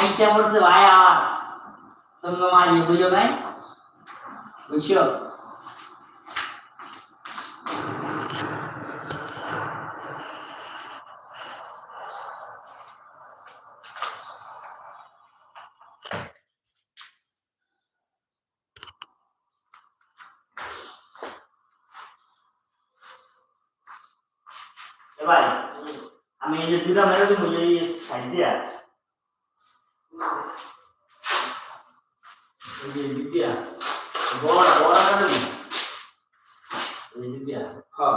আইসা বলছে, ভাই আমার তোমরা মা ইয়ে বুঝো নাই? বুঝছ? আমি এই যে মেরে দেবো, এই সাইড দিয়া এই যে বিদ্যা বড় বড় কাটে এই বিদ্যা হ্যাঁ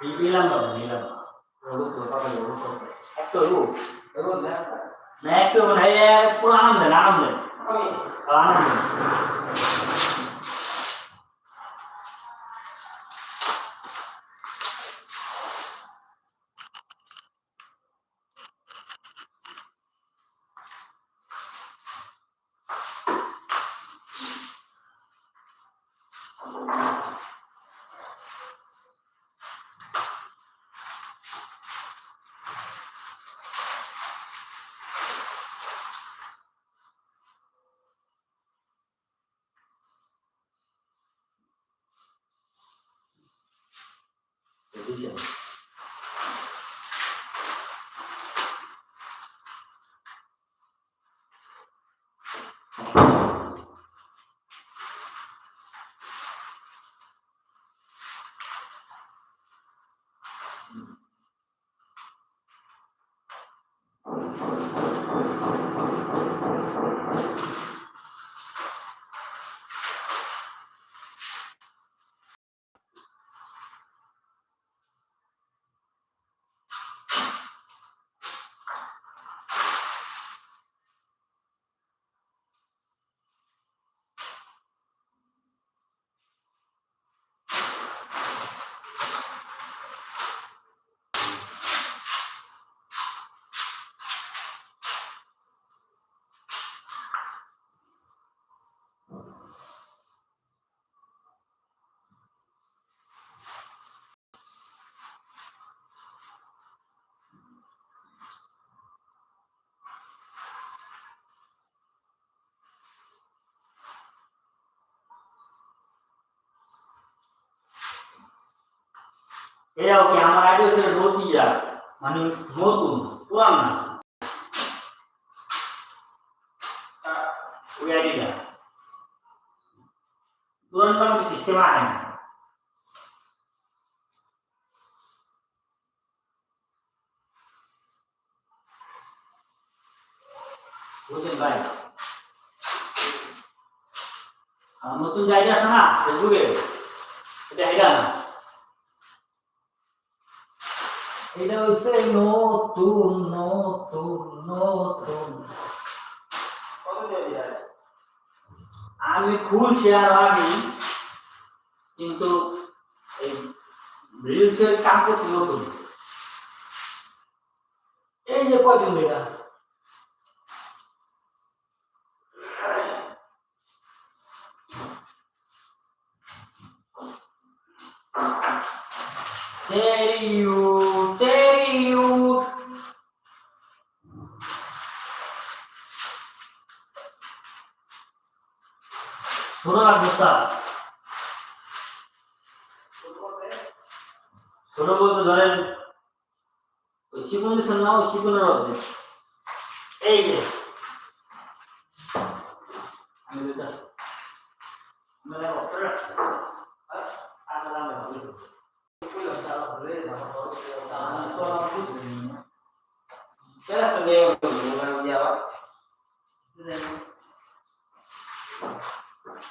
নিলাম না নিলাম না। অবশ্যই পাবে অবশ্যই একটু রূপ দেখুন না না একটু মানে এ এটা ওকে আমার আইডিয়া হচ্ছে নতিয়া মানে নতুন পুরান না ওই আইডিটা পুরান মানে সিস্টেম আয় না বুঝছেন ভাই? নতুন জায়গা আছে না ফেসবুকে এটা এটা না? এটা হচ্ছে নতুন নতুন নতুন। আমি খুলছি আর আমি কিন্তু এই রিলসের কাম করছি নতুন এই যে কয়দিন এটা? তেরিউ তেরিউ না দোস্তা শোনো বলতে ধরেন, ওই চিকন দিচ্ছেন না ওই চিকনের অর্ধেক এই যে। আমি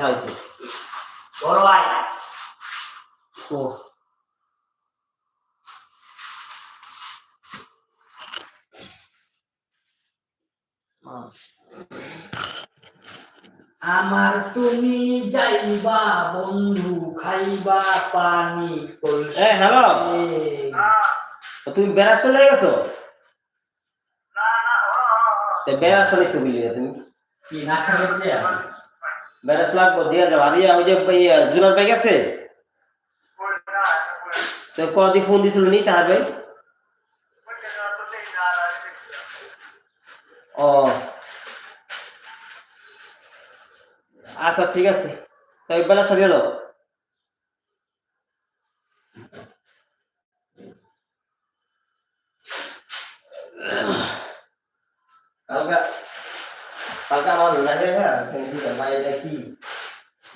কেথা হয়েছে? বড় ভাই। ও। আমার তুমি যাইবা বন্ধু খাইবা পানি এ হ্যালো। তুমি বেড়া চলে গেছো? বেড়া চলেছো বলি তুমি? কি নাস্তা করতে বেড়া লাগবো দিয়ে যাব আর ওই যে জুনার ভাই গেছে? তো কদিন ফোন দিছিল নি তাহার ভাই ও। আচ্ছা ঠিক আছে। তাই বেলাটা দিয়ে দাও। কালকে কালকে আমার লাগে হ্যাঁ কিন্তু এটা কি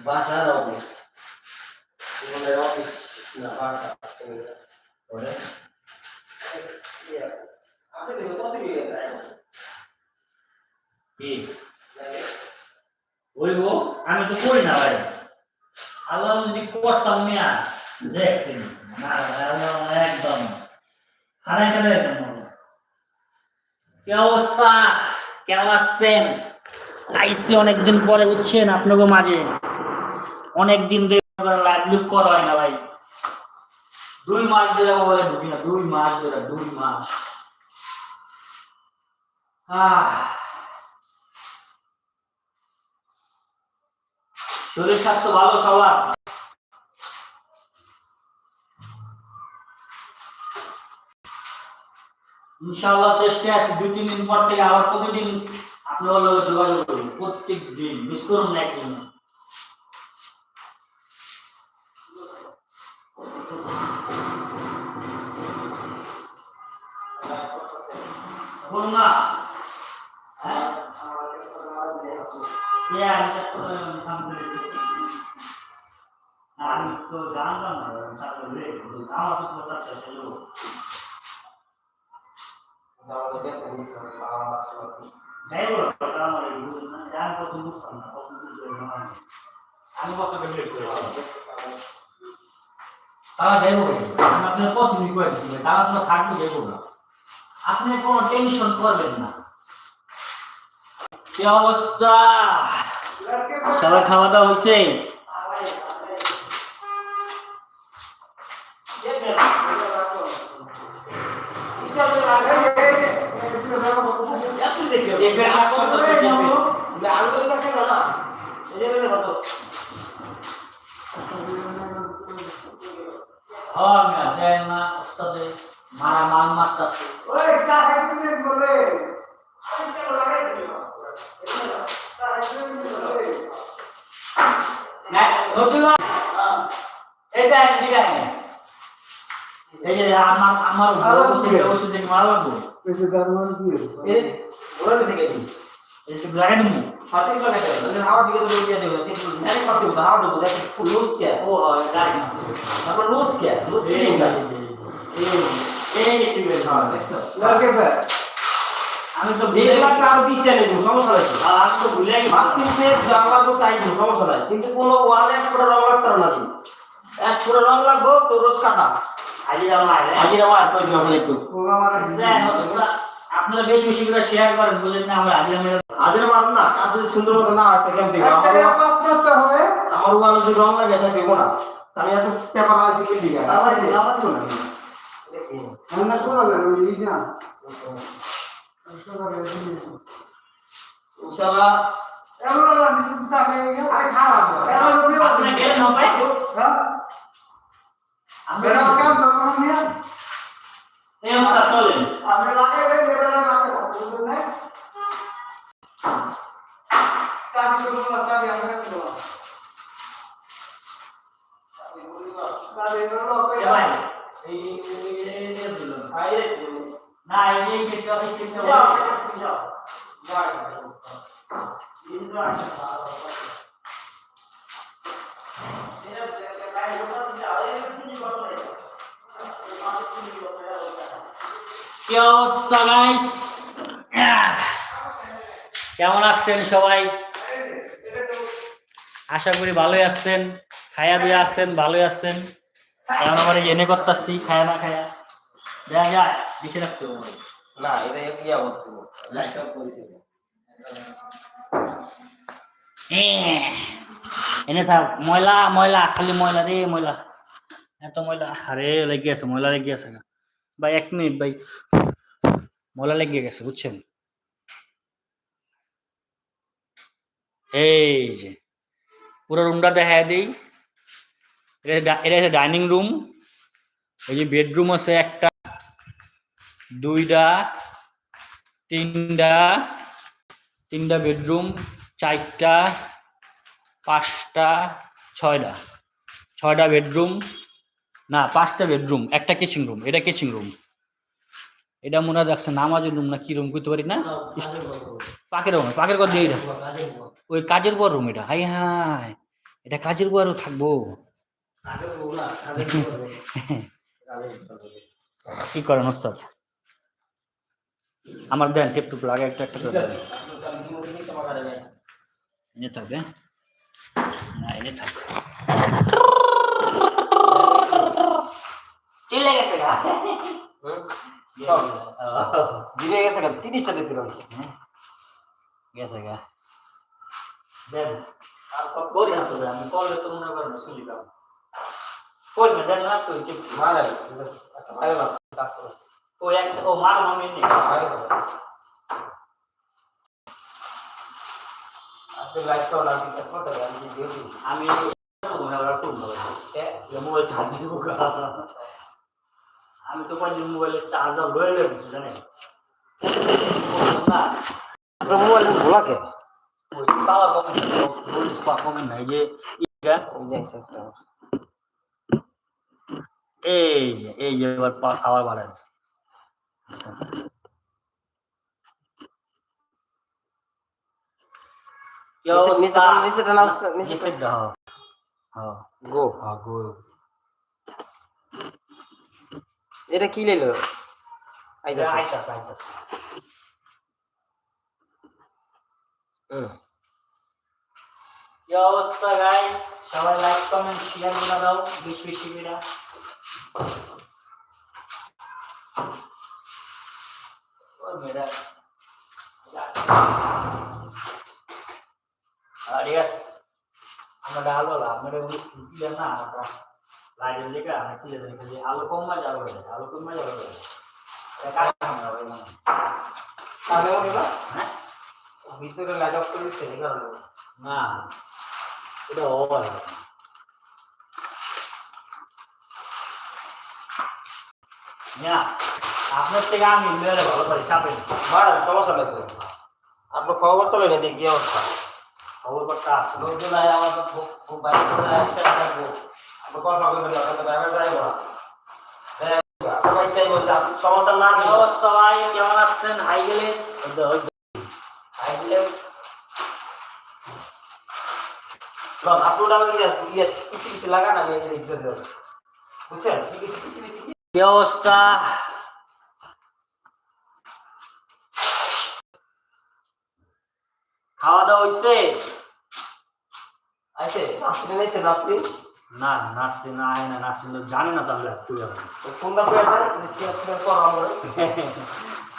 বাসার অফিস তোমাদের অফিস না বাসা ওরে আমি তো করি না ভাই আল্লাহ যদি করতাম মিয়া দেখতেন না একদম হারাই চলে যেতাম কি অবস্থা? কেমন আছেন? আইসি অনেকদিন পরে উঠছেন আপনাকে মাঝে। অনেকদিন ধরে লাইভ লুক করা হয় না ভাই। দুই মাস ধরে মোবাইলে ঢুকি না। দুই মাস ধরে, দুই মাস। শরীর স্বাস্থ্য ভালো সবার? ইনশাআল্লাহ চেষ্টা আছে। দুই, তিন দিন পর থেকে আবার প্রতিদিন আপনার লগে যোগাযোগ করুন প্রত্যেক দিন মিস করুন না একদিন বলুন না হ্যাঁ আমি তো জানতাম না আমার তো কথা ছিল যাই বলো আমি আপনাকে বের করেছি তারা যাইব আমি আপনার পছন্দ করে দিচ্ছি তারা তো থাকবে যাইব না। আপনি কোনো টেনশন করবেন না। কি অবস্থা? খাওয়া দাওয়া হয়েছে টেপের কাজ করতেছে টেপের মিয়া দেন না ওস্তাদে মারা মাল মারতাছে নতুন এটা এদিকে এই যে আমার আমার ওষুধ মারা লাগবো এই লাগাই দেবো ও হয় লাগাই না এই এই এই একটু বের হয় আমি তো ভুলে গেছি আর আমি তো ভুলে গেছি কিন্তু কোনো ওয়াল এক ফুটা রং লাগতে না দিন এক ফুটা রং লাগবো তো রোজ কাটা আজকে আমার আজি আমার কই দিলাম একটু আপনারা বেশি বেশি করে শেয়ার করেন বুঝলেন না আমরা আজকে আমরা আজের মাল না কাজ যদি সুন্দর মতো না হয় তাহলে আমি দেখব আমার আমার ওয়াল যদি রং লাগে তাহলে দেবো না। তাহলে এত পেপার আছে কি দিবে। ইনশাআল্লাহ। আপনি গেলেন না ভাই আমরা এই অবস্থা চলেন এ ভাই এই এই এই এই দিল না এই এই সেটা এই সেটা কি অবস্থা গাইস কেমন আছেন সবাই? আশা করি ভালোই আছেন খায়া দিয়ে আছেন ভালোই আছেন। কারণ আমার এনে করতেছি খায়া না খায়া। দেখা যায় বেশি রাখতে হবে না এটা ইয়া করতে এনে থাক। ময়লা ময়লা খালি ময়লা রে ময়লা। এত ময়লা। আরে লেগে আছে ময়লা লেগে গেছে ভাই, এক মিনিট ভাই। ময়লা লেগে গেছে, বুঝছেন? এই যে, পুরো রুমটা দেখা দিই। এটা এটা ডাইনিং রুম এই যে বেডরুম আছে একটা, দুইটা, তিনটা তিনটা বেডরুম চারটা, পাঁচটা, ছয়টা। ছয়টা বেডরুম না, পাঁচটা বেডরুম একটা কিচেন রুম এটা কিচেন রুম এটা মনে হয় দেখছে নামাজের রুম না কি রুম করতে পারি না? পাকের রুম পাকের ঘর দিয়ে ওই কাজের পর রুম এটা। Hi hi. এটা কাজের পরও থাকব। কি করেন ওস্তাদ? আমার দেন টেপ টুপ লাগে, একটা একটা করে এনে থাকবে না, এনে থাক। চলে গেছে গা। দিবে গেছে কেন তিরিশটা দিছিলাম গেছে গা দেন করি না তো আমি কলে তো মনে করেন শুনলি দাও কই দেন না তো টেপ মারে একটা ভালো না কাজ করো। ও এক ও মার মামি নেই আপনি লাইট করো না আমি কাজ করতে আমি দিয়ে দিই আমি মোবাইল মোবাইল চার্জ দিব আমি তো কয়েকদিন মোবাইলের চার্জার লয়ে লেগেছি জানেন না আপনার মোবাইল ভোলা কে ওই পাওয়ার কমেন্ট ভোল্টেজ পাওয়ার কমেন্ট নাই যে যাইছে এই যে এই যে এবার পাওয়ার বাড়ায় কি নিচে- হ্যাঁ। হ্যাঁ, গো হ্যাঁ, গো। এটা কি লইলো আইতাছে। আইতাছে, আইতাছে। কি অবস্থা গাইস সবাই লাইক কমেন্ট শেয়ার করে দাও বেশি বেশি করে। ওর মেয়েরা আর ইয়াস আমরা ডাল আমরা উনি না আমরা। লাইটের লেগে আমরা কিলে দেন খালি আলো কম না যাবে আলো কম না যাবে ভিতরে লাইট করে এই কারণে না এটা ওভার না আপনার থেকে আমি মেরে ভালো পারি চাপেন সমস্যা আপনার খবর তো নেই দেখি অবস্থা। খবর করতে আমার তো বাইরে থাকব আপনার কথা বলবেন না আপনার ব্যাপারে যাইবো না। সবাই তাই বলছে আপনি সমস্যা না কি অবস্থা ভাই কেমন আছেন? হাই গেলেস। লন আপলোড আমি ইয়ে কিছু কিছু লাগান আমি এটা লিখতে দেব। বুঝছেন? কিছু কিছু কিছু কিছু কি অবস্থা? খাওয়া দাওয়া হয়েছে আপনি নেইছে নাস্তি না নার্সি না হয় না নার্সি জানে না তাহলে তুই আমরা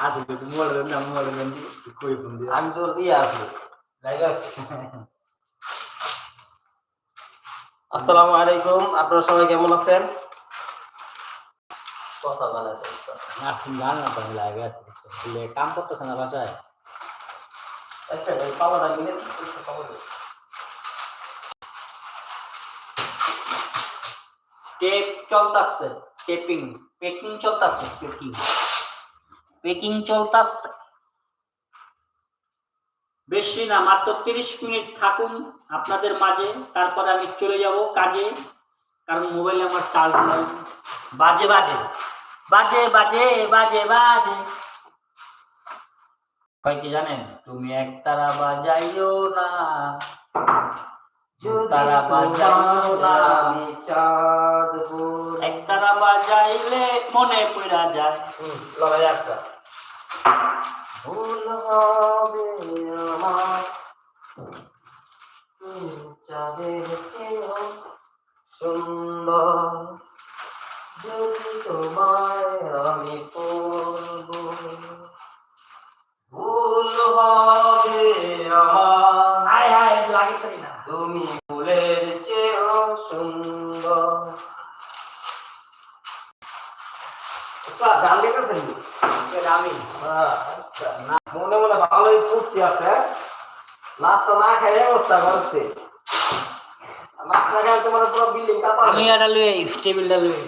আসলে মোবাইল দেন না মোবাইল দেন কই ফোন দিয়ে। আমি তো ইয়ে জায়গা আসসালামু আলাইকুম আপনারা সবাই কেমন আছেন? কথা বলা নার্সিং জানে না তাহলে আগে আছে বলে কাম করতেছে না বাসায়? আচ্ছা ভাই পাওয়াটা মিলে খবর টেপ চলতেছে টেপিং পেকিং চলতেছে পেকিং পেকিং চলতেছে। বেশি না, মাত্র তিরিশ মিনিট থাকুন আপনাদের মাঝে, তারপরে আমি চলে যাব কাজে, কারণ মোবাইলে আমার চার্জ নাই। বাজে বাজে। বাজে বাজে বাজে বাজে। কয় কি জানেন, তুমি এক তারা বাজাইও না। তারা না আমি চাঁদ এক তারা বাজাইলে মনে পড়া যায়। লড়াই একটা। ভুল হবে আমার। চাঁদের চেয়েও সুন্দর। যদি তোমায় আমি পড়ব ভুল হবে আমার লাগে করি না। তুমি ফুলের চেয়েও সুন্দর। গান লিখেছেন আমি। আচ্ছা। না, মনে মনে ভালোই ফুর্তি আছে। নাস্তা না খাই অবস্থা করতে নাস্তা খাই তোমার পুরো বিল্ডিং কাপা আমি এটা লুই টেবিলটা লুই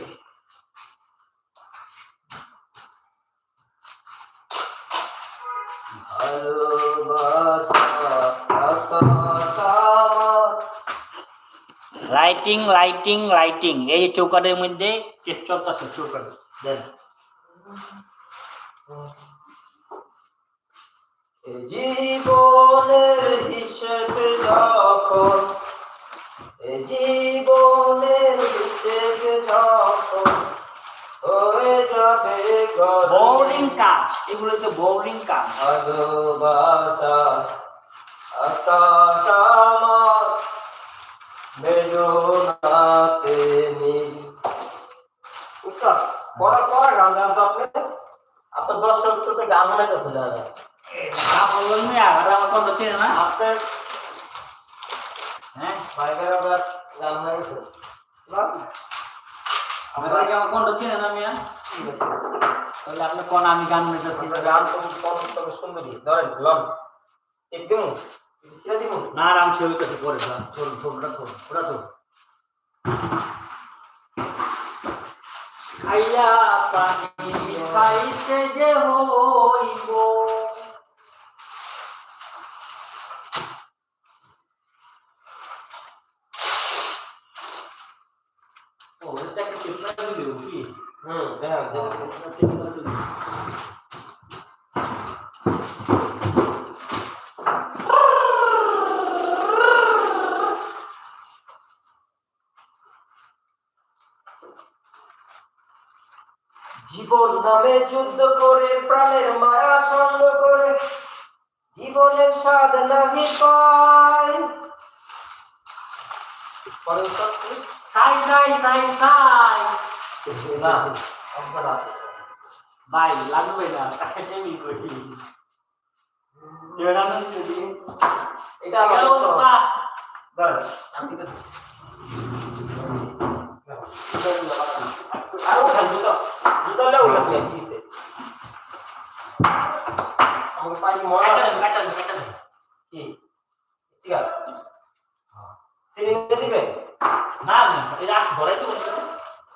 লাইটিং লাইটিং লাইটিং এই যে চৌকাটের মধ্যে চলতেছে চৌকাট দেন। জীবনের হিসেব যখন জীবনের হিসেব যখন হয়ে যাবে কাজ এগুলো হচ্ছে বোরিং কাজ। ভালোবাসা আকাশ আমার বেদনাতে নীল উস্তাদ পড়া পড়া গান গান তো আপনি? আপনার দর্শক তো গান বানাইতেছেন দাদা বললাম না আর আমার কত চেনে না। আপনার হ্যাঁ? ভাইবের আবার গান বানাইতেছেন আমাদের কি কোনটা চেনে না মিয়া? তাহলে আপনি কোন আমি গান আপনার গান তো কত তবে সুন্দরী ধরেন লন। টিপ দিমু? ছিড়ে দিমু? না আরাম সে হইতেছে পরে ওটা চল ওটা চল খাইয়া পানি খাইতে যে হইব। ও এটা একটা টিপনা দিল কি? দিল জীবন নামে যুদ্ধ করে, প্রাণের মায়া সঙ্গ করে, জীবনের স্বাদ নাহি পায়। সাই সাই সাই সাই। না ভাই লাগবে না আমি করি যেটা না যদি এটা অবস্থা দাঁড়ান আমি আর জুতো জুতো প্লেন দিছে আমাকে পাই মনে আছে কাটান কাটান কাটান কি ঠিক আছে সিলিং দিবে না না এটা ধরে তো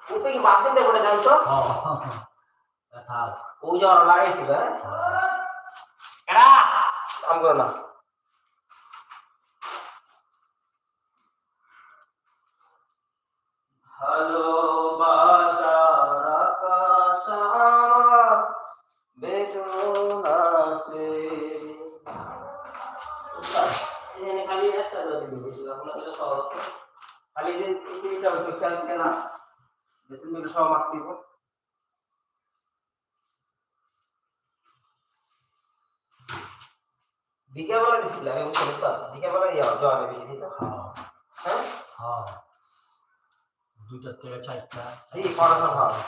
উঠে কি মাছ দিতে বলে জান তো থাক ওই যে ওরা লাগাইছিল হ্যাঁ? এরা কাম করো না। খালি যে এইটা হচ্ছে খেয়াল থাকে না। বেশি মিলে সব মাছ দিব বিকেলবেলা দিছিল আমি বুঝতে উস্তাদ বিকেলবেলা ইয়া জোয়ারে বেশি দিত হ্যাঁ হ্যাঁ দুইটা থেকে চারটা এই পড়াশোনা ভালো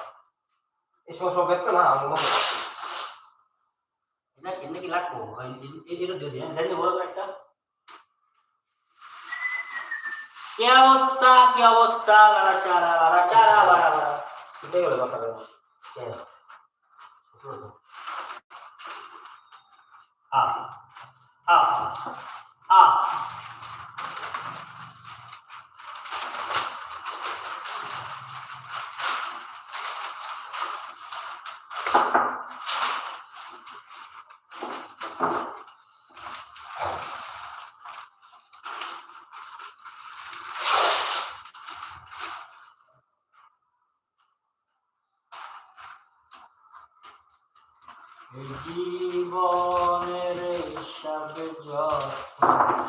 এই সময় সব ব্যস্ত না আমি মনে করি। এটা কেন কি লাগবো এই এটা দিয়ে দিন দেন বলো তো একটা কি অবস্থা কি অবস্থা লারা চারা লারা চারা বারা বারা এটাই হলো কথা হ্যাঁ আ আ আ জীবনের হিসাবে যখন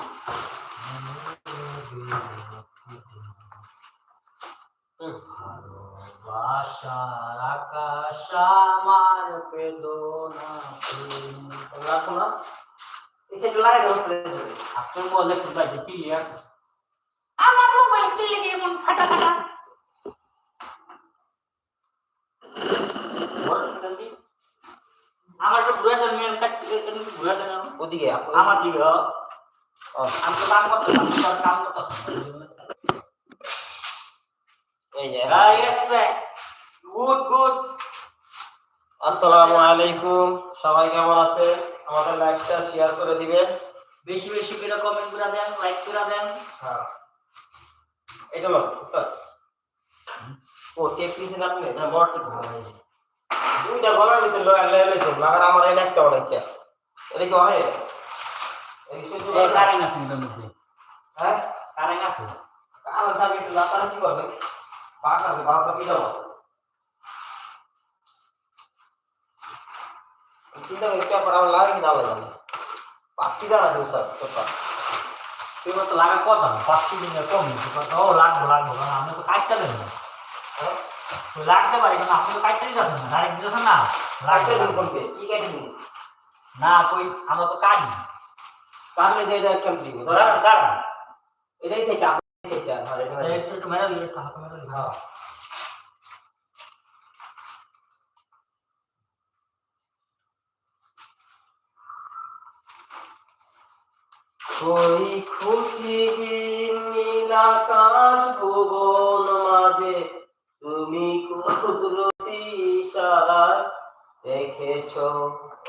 ভালোবাসা আশার আকাশ আমার বেদনা। রাখো না। এই সেটা লাগাই দেবো আপনার মোবাইলে খুব বাইরে ক্লিয়ার আমার মোবাইল ক্লিয়ার এমন ফাটা ফাটা আমার তো ঘুরে দেন কাট ওদিকে আমার দিকে আমি তো কাম করতে আমি তো আর কাম করতে এই যে গুড গুড। আসসালামু আলাইকুম সবাই কেমন আছে? আমাদের লাইভটা শেয়ার করে দিবেন। বেশি বেশি করে কমেন্ট করে দেন লাইক করে দেন। হ্যাঁ। এটা উস্তাদ ও টেপ পিছে আপনি? না বড় দুইটা গলার ভিতরে লাগা লাগাইছে মাগার আমার এই একটা অনেক এটা কি হয় কারেন্ট আছে কিন্তু মধ্যে হ্যাঁ? কারেন্ট আছে? কাল থাকে একটু লাতারা কি করবে? বাক আছে বাকা পিটাবো চিন্তা করে পেপার আমার লাগে কি না লাগে না পাঁচ কি দাঁড়া আছে উস্তাদ পেপার তুই তো লাগা কথা না পাঁচ দিন কম নিতে কথা ও লাগবো লাগবো কারণ আপনি তো কাটতে দেন না। হ্যাঁ? লাগতে পারি কিন্তু আপনি তো কাটতে দিতেছেন না ডাইরেক্ট দিতেছেন না। লাগতে লাগতে দিন কোনকে কি কেটে দিন? না কই আমরা তো কাটি তাহলে যে এটা কেমন দিব। দাঁড়ান দাঁড়ান এটাই সেটা সেটা। এটা একটু একটু মেরে দিলে হাতে মেরে হ্যাঁ ওই খুশি নীল আকাশ ভুবন মাঝে তুমি কুদরতি ইশারায় দেখেছ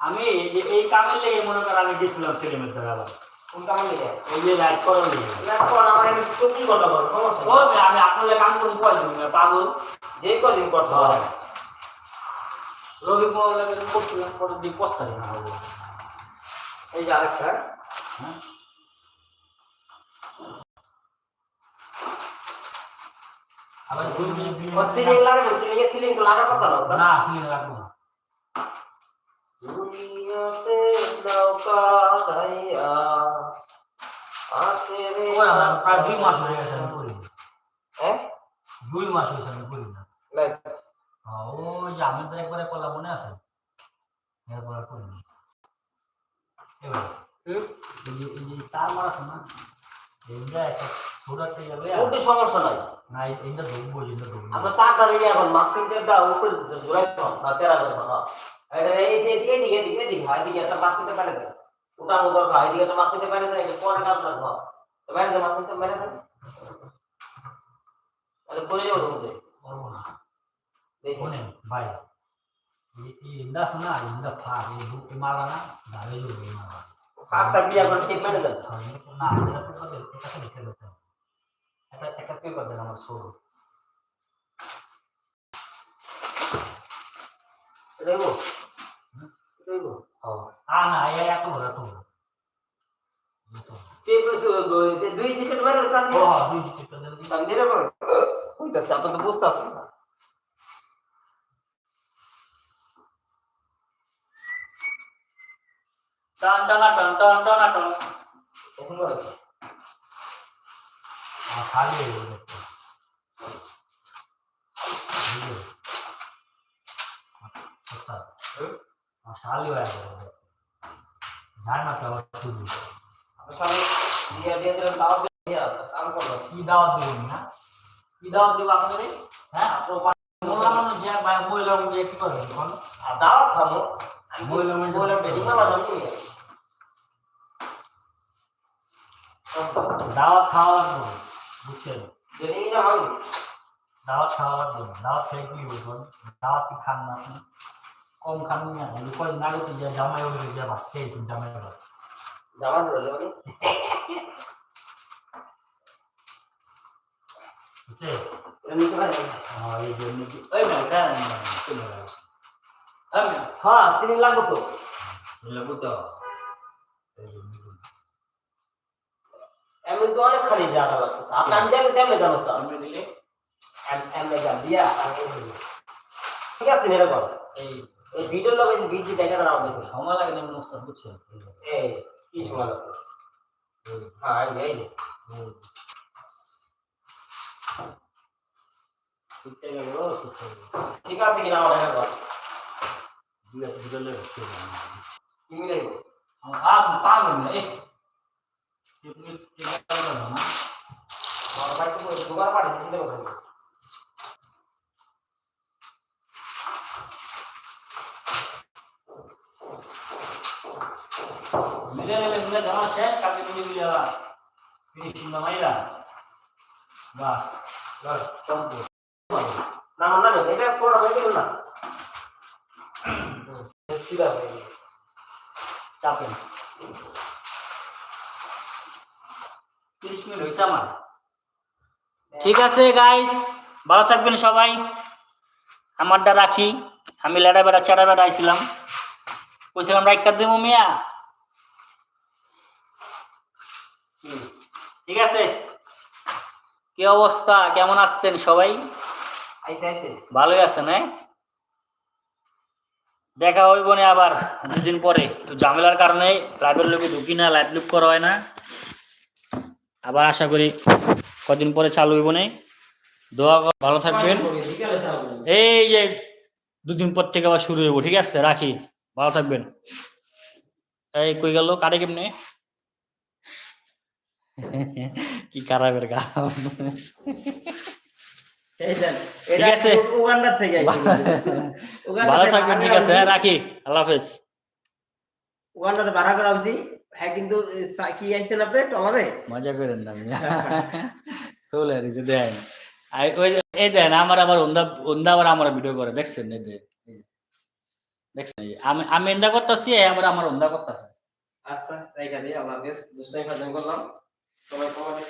আমি এই কামের লেগে মনে কর আমি গেছিলাম ছেলেমেয়ের দ্বারা আবার কোন কাম নিয়ে এই যে লেগে। এখন আমার এখানে চব্বিশ ঘণ্টা সমস্যা আমি আপনার কাম করি কয়জন? পাগল। যে কদিন করতে হবে রবি মোবাইল করছিলাম পরে দিয়ে করতে পারি না এই যে আরেকটা। হ্যাঁ আবার ও সিলিং লাগাবে সিলিং এর সিলিং তো লাগার কথা না না সিলিং রাখব না। দুনিয়াতে নৌকা ধাইয়া আতেরে ওই আমার প্রায় দুই মাস হয়ে গেছে আমি করি। হ্যাঁ দুই মাস হয়েছে আমি করি না ওই যে আমি তো একবারে করলাম মনে আছে। আর করিনি। এবার তার মার আছে এইটা একটা ওটা সমস্যা নাই এই- ঢুকবো ঢুকবো আমরা নিয়ে এখন উপরে ঘুরাই দাও না এটা এই যে এদিকে এদিকে এদিকে এদিকে হয় এদিকে একটা মাস্কিংটা মেরে দেয় ওটা দরকার একটা মেরে দেয় এটা পরে কাজ রাখব মেরে দেয় মাস্কিংটা মেরে দেয় তাহলে পরে যাব তোমাদের করব না দেখুন শোনেন ভাই এই এই ইন্দা আছে না ইন্দা ফার এই এই মালা না দাঁড়িয়ে যাবে এই ঠিক মেরে দেন হ্যাঁ, এটা- এটা পেপার দেন একটা পেপার দেন আমার সরু রইব রইব আ না এই এত বড় এত বড়। এত বড়। টেপ দুই চিকেট মেরে দেন কাজ ও নিয়ে? হ্যাঁ দুই চিপটা দেন দিন। আমি দিলে পরে কইতাছে আপনি তো খালি হয়ে খালি হয়ে গেল দেখতে জান না তো আবার শুধু কি দাওয়াত দেবেন না কি দাওয়াত দেবো আপনাদের হ্যাঁ? মানুষ যে মহিলা মানুষ কি করবেন এখন আর দাওয়াত যাব নি দাওয়াত খাওয়া লাগবে। বুঝছেন? বেডিং না হয় দাওয়াত খাওয়া লাগবে না। দাওয়াত খেয়ে কি বলবেন দাওয়াত কি খান না আপনি কম খান মিয়া ওই কয়দিন আগে তো যে জামাই হয়ে গেছে ভাত খেয়েছেন জামাই হলো জামা ধরলে মানে? বুঝছে হ্যাঁ এই জন্য কি ওই না এটা চলে গেল আমি হ্যাঁ সিলিং লাগবে তো। লাগবো তো? এই জন্য এমনি তো অনেকখানি জায়গা লাগছে আপনি আমি জানি এমনি জানো স্যার। এমনি জান দিয়া ঠিক আছে এটা করো এই এই ভিডিওর লোক এই ভিডিও দেখে না আমাদের সময় লাগে না মুস্তাদ বুঝছেন? এই কি সময় লাগবে? হ্যাঁ এই এই ঠিক আছে কিনা আমার দেখা। কর দুটো দুটো কি আম পাবো না এ তুমি তুমি পারবে না আমার ভাই তো দুবার পাঠিয়ে চিন্তা করতে। মিলে গেলে মিলে যাওয়া শেষ কাকে মিলে মিলে আবার ফিনিশিং মাইরা বাস ধর। চম্পু না আমার নামে এটা পুরো হয়ে গেল না চাপেন তিরিশ মিনিট হয়েছে আমার। ঠিক আছে গাইস ভালো থাকবেন সবাই। আমারটা রাখি। আমি লেডা বেড়া চেড়া বেড়া আইছিলাম। কইছিলাম রাইকার দেবো মিয়া? ঠিক আছে। কি অবস্থা? কেমন আসছেন সবাই? ভালোই আছেন হ্যাঁ? দেখা হইব না আবার দুদিন পরে। একটু ঝামেলার কারণে লাইভের লোকে ঢুকি না লাইভ লুক করা হয় না। আবার আশা করি কদিন পরে চালু হইব না দোয়া কর, ভালো থাকবেন। এই যে দুদিন পর থেকে আবার শুরু হইব ঠিক আছে? রাখি ভালো থাকবেন। এই কই গেল? কাটে কেমনে? কি খারাপের কাম। ঠিক আছে। ভালো থাকবেন ঠিক আছে। হ্যাঁ রাখি। আল্লাহ হাফেজ। উগান্ডাতে ভাড়া করা হ্যাঁ কিন্তু কি আইছেন আপনি? টলারে? মজা করেন না চলে আসছে দেন। আর ওই এই দেন আমার আবার ওন্দা ওন্দা আবার আমার ভিডিও করে দেখছেন? এই যে দেখছেন? আমি আমি এন্দা করতেছি আবার আমার ওন্দা করতেছে। আচ্ছা তাই কাজে আল্লাহ হাফেজ। দুষ্টাই করলাম। সবাই কমেন্টে